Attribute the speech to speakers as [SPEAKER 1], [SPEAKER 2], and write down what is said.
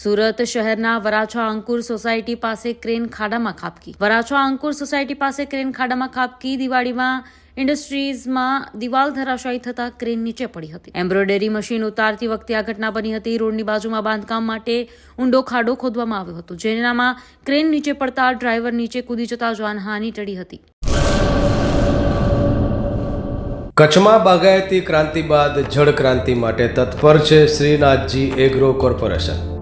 [SPEAKER 1] સુરત શહેરના વરાછા અંકુર સોસાયટી પાસે ક્રેન ખાડામાં ખાબકી. વરાછા અંકુર સોસાયટી પાસે ક્રેન ખાડામાં ખાબકી. દિવાળીમાં ઇન્ડસ્ટ્રીઝમાં દિવાલ ધરાશાયી થતા ક્રેન નીચે પડી હતી. એમ્બ્રોઇડરી મશીન ઉતારતી વખતે આ ઘટના બની હતી. રોડની બાજુમાં બાંધકામ માટે ઊંડો ખાડો ખોદવામાં આવ્યો હતો, જેનામાં ક્રેન નીચે પડતા ડ્રાઈવર નીચે કૂદી જતા જાનહાની ટળી હતી.
[SPEAKER 2] કચ્છમાં બાગાયતી ક્રાંતિ બાદ જળ ક્રાંતિ માટે તત્પર છે શ્રીનાથજી એગ્રો કોર્પોરેશન.